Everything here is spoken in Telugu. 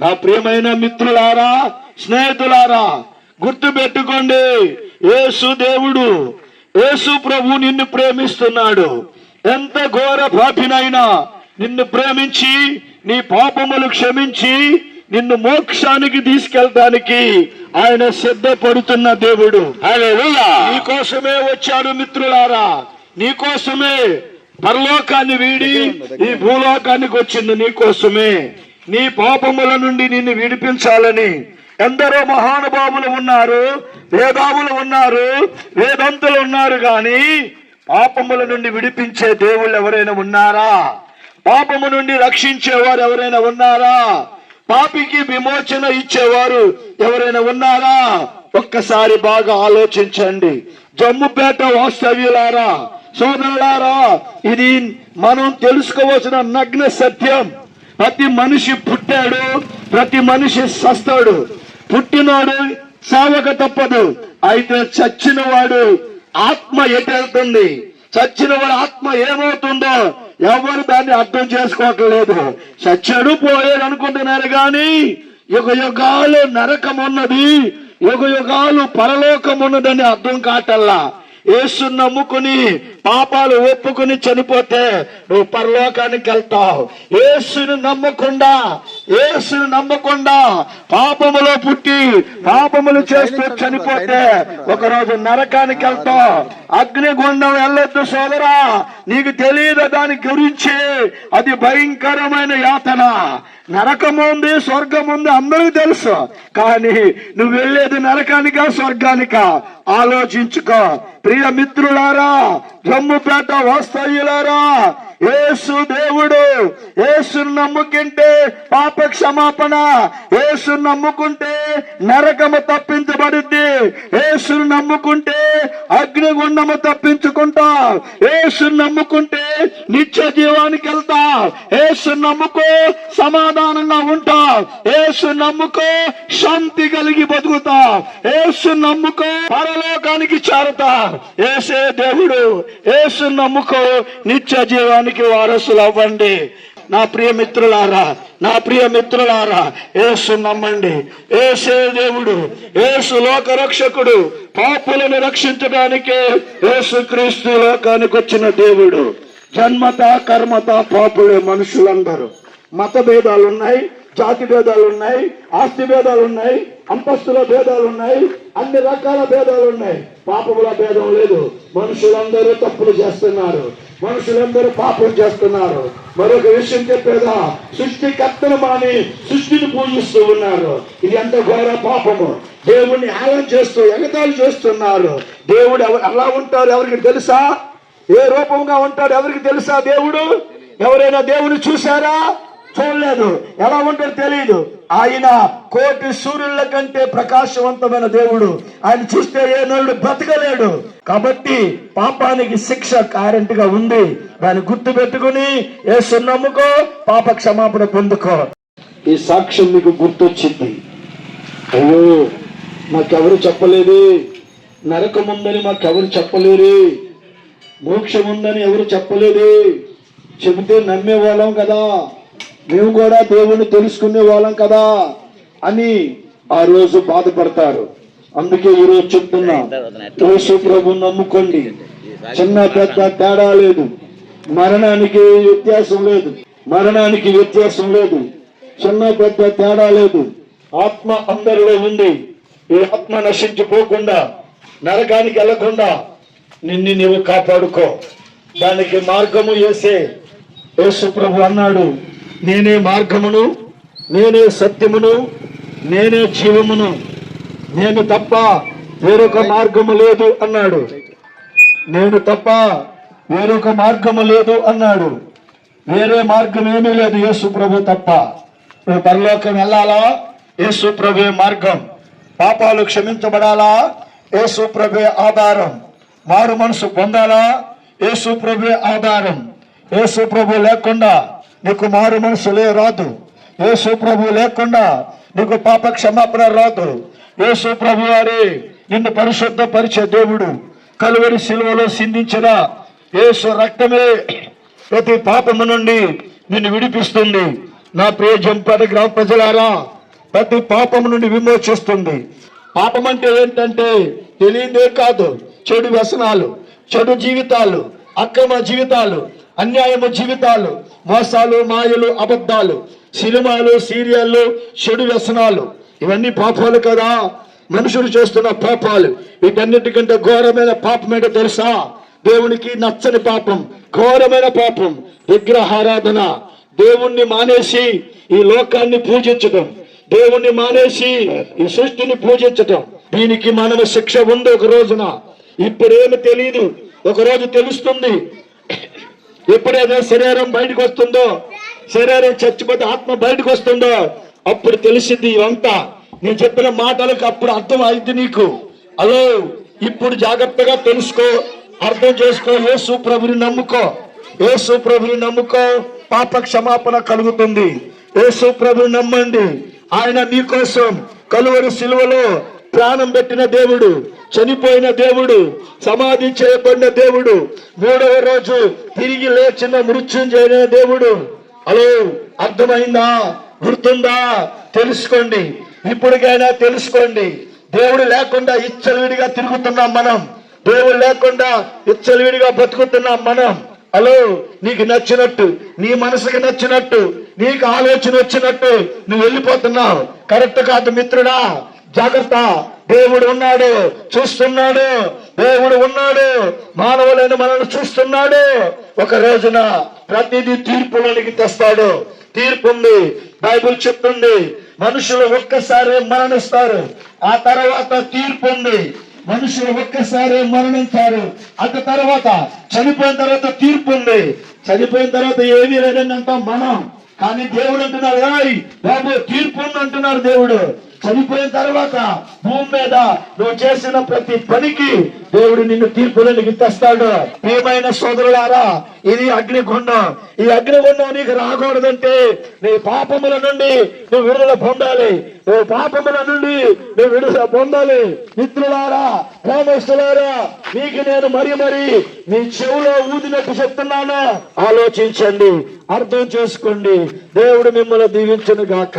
నా ప్రియమైన మిత్రులారా స్నేహితులారా గుర్తు పెట్టుకోండి యేసు దేవుడు యేసు ప్రభు నిన్ను ప్రేమిస్తున్నాడు. ఎంత ఘోర పాపినైనా నిన్ను ప్రేమించి నీ పాపములు క్షమించి నిన్ను మోక్షానికి తీసుకెళ్ళడానికి ఆయన సిద్ధపడుతున్న దేవుడు. హల్లెలూయా. నీకోసమే వచ్చాడు మిత్రులారా. నీకోసమే పరలోకాన్ని వీడి ఈ భూలోకానికి వచ్చింది నీకోసమే నీ పాపముల నుండి నిన్ను విడిపించాలని ఎందరో మహానుభావులు ఉన్నారు వేదాములు ఉన్నారు వేదంతులు ఉన్నారు గాని పాపముల నుండి విడిపించే దేవుళ్ళు ఎవరైనా ఉన్నారా? పాపము నుండి రక్షించేవారు ఎవరైనా ఉన్నారా? పాపికి విమోచన ఇచ్చేవారు ఎవరైనా ఉన్నారా? ఒక్కసారి బాగా ఆలోచించండి. జమ్ముపేట వాస్తవ్యులారా సోదరులారా ఇది మనం తెలుసుకోవాల్సిన నగ్న సత్యం. ప్రతి మనిషి పుట్టాడు ప్రతి మనిషి సస్తాడు. పుట్టినాడు సావక తప్పదు. అయితే చచ్చిన వాడు ఆత్మ ఎటెళ్తుంది? చచ్చిన వాడు ఆత్మ ఏమవుతుందో ఎవరు దాన్ని అర్థం చేసుకోవట్లేదు. చచ్చాడు పోయాడు అనుకుంటున్నారు కానీ యుగ యుగాలు నరకం ఉన్నది యుగ యుగాలు పరలోకం ఉన్నదని అర్థం కాటల్లా. యేసు నమ్ముకుని పాపాలు ఒప్పుకుని చనిపోతే నువ్వు పరలోకానికి వెళ్తావు. యేసుని నమ్మకుండా యేసుని నమ్మకుండా పాపములో పుట్టి పాపములు చేస్తూ చనిపోతే ఒకరోజు నరకానికి వెళ్తావు. అగ్నిగుండం వెళ్ళొద్దు సోదరా. నీకు తెలియదు దాని గురించి. అది భయంకరమైన యాతన. నరకం ఉంది స్వర్గం ఉంది అందరికీ తెలుసు. కానీ నువ్వు వెళ్ళేది నరకానికా స్వర్గానికా? ఆలోచించుకో. ప్రియ మిత్రులారా జమ్ముపేట వాస్తవ్యులారా ఏసు దేవుడు ఏసును నమ్ముకుంటే పాప క్షమాపణ ఏసును నమ్ముకుంటే నరకము తప్పించబడింది ఏసును నమ్ముకుంటే అగ్నిగుండము తప్పించుకుంటా ఏసును నమ్ముకుంటే నిత్య జీవానికి వెళ్తా ఏసును నమ్ముకో సమాధానంగా ఉంటా. ఏసు నమ్ముకో శాంతి కలిగి బతుకుతా. ఏసు నమ్ముకో పరలోకానికి చేరతా. ఏసే దేవుడు ఏసు నమ్ముకో నిత్య జీవానికి వారసులు అవ్వండి నా ప్రియ మిత్రులారా నా ప్రియ మిత్రులారా ఏసు నమ్మండి. ఏసే దేవుడు ఏసు లోక రక్షకుడు పాపులను రక్షించడానికే ఏసు క్రీస్తు లోకానికి వచ్చిన దేవుడు. జన్మత కర్మత పాపులే మనుషులందరూ. మత భేదాలు ఉన్నాయి జాతి భేదాలు ఉన్నాయి ఆస్తి భేదాలు ఉన్నాయి అంతస్తుల భేదాలు ఉన్నాయి అన్ని రకాల భేదాలు ఉన్నాయి పాపముల భేదం లేదు. మనుషులందరూ తప్పులు చేస్తున్నారు. మనుషులందరూ పాపం చేస్తున్నారు. మరొక విషయం చెప్పేదా? సృష్టికర్తను మాని సృష్టిని పూజిస్తూ ఉన్నారు. ఇది ఎంత ఘోర పాపము. దేవుణ్ణి ఆలం చేస్తూ ఎగతాలు చేస్తున్నారు. దేవుడు ఎలా ఉంటారు ఎవరికి తెలుసా? ఏ రూపంగా ఉంటాడు ఎవరికి తెలుసా దేవుడు? ఎవరైనా దేవుని చూశారా? చూడలేదు. ఎలా ఉంటాడో తెలియదు ఆయన కోటి సూర్యుల కంటే ప్రకాశవంతమైన దేవుడు. ఆయన చూస్తే ఏ నరుడు బ్రతకలేడు. కాబట్టి పాపానికి శిక్ష కారెంట్గా ఉంది. దాన్ని గుర్తు పెట్టుకుని ఏ నమ్ముకో పాప క్షమాపణ పొందుకో. ఈ సాక్ష్యం మీకు గుర్తొచ్చింది. అయ్యో మాకెవరు చెప్పలేదు? నరకం ఉందని మాకెవరు చెప్పలేరు? మోక్షం ఉందని ఎవరు చెప్పలేదు? చెబితే నమ్మే వాళ్ళం కదా. మేము కూడా దేవుణ్ణి తెలుసుకునే వాళ్ళం కదా అని ఆ రోజు బాధపడతారు. అందుకే ఈ రోజు చెప్తున్నా యేసు ప్రభు నమ్ముకోండి. చిన్న పెద్ద తేడా లేదు. మరణానికి వ్యత్యాసం లేదు. మరణానికి వ్యత్యాసం లేదు. చిన్న పెద్ద తేడా లేదు. ఆత్మ అందరిలో ఉంది. ఈ ఆత్మ నశించిపోకుండా నరకానికి వెళ్ళకుండా నిన్ను నీవు కాపాడుకో. దానికి మార్గము వేసే యేసు ప్రభు అన్నాడు. నేనే మార్గమును నేనే సత్యమును నేనే జీవమును. నేను తప్ప వేరొక మార్గము లేదు అన్నాడు. నేను తప్ప వేరొక మార్గము లేదు అన్నాడు. వేరే మార్గం ఏమీ లేదు. యేసు ప్రభు తప్ప. నువ్వు పరలోకం వెళ్ళాలా? యేసు ప్రభే మార్గం. పాపాలు క్షమించబడాలా? యేసు ప్రభే ఆధారం. మారు మనసు పొందాలా? యేసు ప్రభే ఆధారం. యేసు ప్రభు లేకుండా నీకు మారు మనసులే రాదు. యేసు ప్రభు లేకుండా నీకు పాప క్షమాపణ రాదు. యేసు ప్రభు వారి నిన్ను పరిశుద్ధపరిచే దేవుడు. కలువరి శిలువలో సిందించిన యేసు రక్తమే ప్రతి పాపము నుండి నిన్ను విడిపిస్తుంది. నా ప్రియ జంపేట గ్రామ ప్రజలారా ప్రతి పాపం నుండి విమోచిస్తుంది. పాపం అంటే ఏంటంటే తెలియదే కాదు. చెడు వ్యసనాలు చెడు జీవితాలు అక్రమ జీవితాలు అన్యాయము జీవితాలు మోసాలు మాయలు అబద్ధాలు సినిమాలు సీరియళ్ళు చెడు వ్యసనాలు. ఇవన్నీ పాపాలు కదా. మనుషులు చేస్తున్న పాపాలు. వీటన్నిటికంటే ఘోరమైన పాపం ఏంటో తెలుసా? దేవునికి నచ్చని పాపం. ఘోరమైన పాపం. విగ్రహారాధన. దేవుణ్ణి మానేసి ఈ లోకాన్ని పూజించడం దేవుణ్ణి మానేసి ఈ సృష్టిని పూజించటం. దీనికి మనము శిక్ష ఉంది ఒక రోజున. ఇప్పుడేమి తెలియదు ఒక రోజు తెలుస్తుంది. ఎప్పుడైతే శరీరం బయటకు వస్తుందో శరీరం చచ్చిపోతే ఆత్మ బయటకు వస్తుందో అప్పుడు తెలిసింది ఇవంతా. నేను చెప్పిన మాటలకు అప్పుడు అర్థం అయింది నీకు. అలో ఇప్పుడు జాగ్రత్తగా తెలుసుకో అర్థం చేసుకో యేసు ప్రభుని నమ్ముకో. యేసు ప్రభుని నమ్ముకో పాప క్షమాపణ కలుగుతుంది. యేసు ప్రభుని నమ్మండి. ఆయన మీకోసం కలువరి సిలువలో ప్రాణం పెట్టిన దేవుడు చనిపోయిన దేవుడు సమాధి చేయబడిన దేవుడు మూడవ రోజు తిరిగి లేచిన మృత్యుంజైన దేవుడు. హలో అర్థమైందా? గుర్తుందా? తెలుసుకోండి. ఇప్పటికైనా తెలుసుకోండి. దేవుడు లేకుండా ఇచ్చలవిడిగా తిరుగుతున్నాం మనం. దేవుడు లేకుండా ఇచ్చలవిడిగా బతుకుతున్నాం మనం. హలో నీకు నచ్చినట్టు నీ మనసుకి నచ్చినట్టు నీకు ఆలోచన వచ్చినట్టు నువ్వు వెళ్ళిపోతున్నావు. కరెక్ట్ కాదు మిత్రుడా. జాగ్రత్త. దేవుడు ఉన్నాడు చూస్తున్నాడు దేవుడు ఉన్నాడు మానవులైన మనల్ని చూస్తున్నాడు. ఒక రోజున ప్రతిదీ తీర్పులోనికి తెస్తాడు. తీర్పు ఉంది. బైబుల్ చెప్తుంది మనుషులు ఒక్కసారి మరణిస్తారు. ఆ తర్వాత తీర్పు ఉంది. మనుషులు ఒక్కసారి మరణించారు. అటు తర్వాత చనిపోయిన తర్వాత తీర్పు ఉంది. చనిపోయిన తర్వాత ఏమీ లేదని అంటాం మనం. కానీ దేవుడు అంటున్నాడు బాబు తీర్పు ఉంది అంటున్నాడు దేవుడు. చనిపోయిన తర్వాత భూమి మీద నువ్వు చేసిన ప్రతి పనికి దేవుడు నిన్ను తీర్పులోనికి తెస్తాడు ప్రియమైన సోదరులారా ఇది అగ్నిగుండం. ఈ అగ్నిగుండం నీకు రాకూడదంటే నీ పాపముల నుండి నువ్వు విడుదల పొందాలి. నువ్వు పాపముల నుండి నువ్వు విడుదల పొందాలి. మిత్రులారా ప్రేమస్తులారా మీకు నేను మరి మరి మీ చెవులో ఊదినట్టు చెప్తున్నాను. ఆలోచించండి అర్థం చేసుకోండి. దేవుడు మిమ్మల్ని దీవించను గాక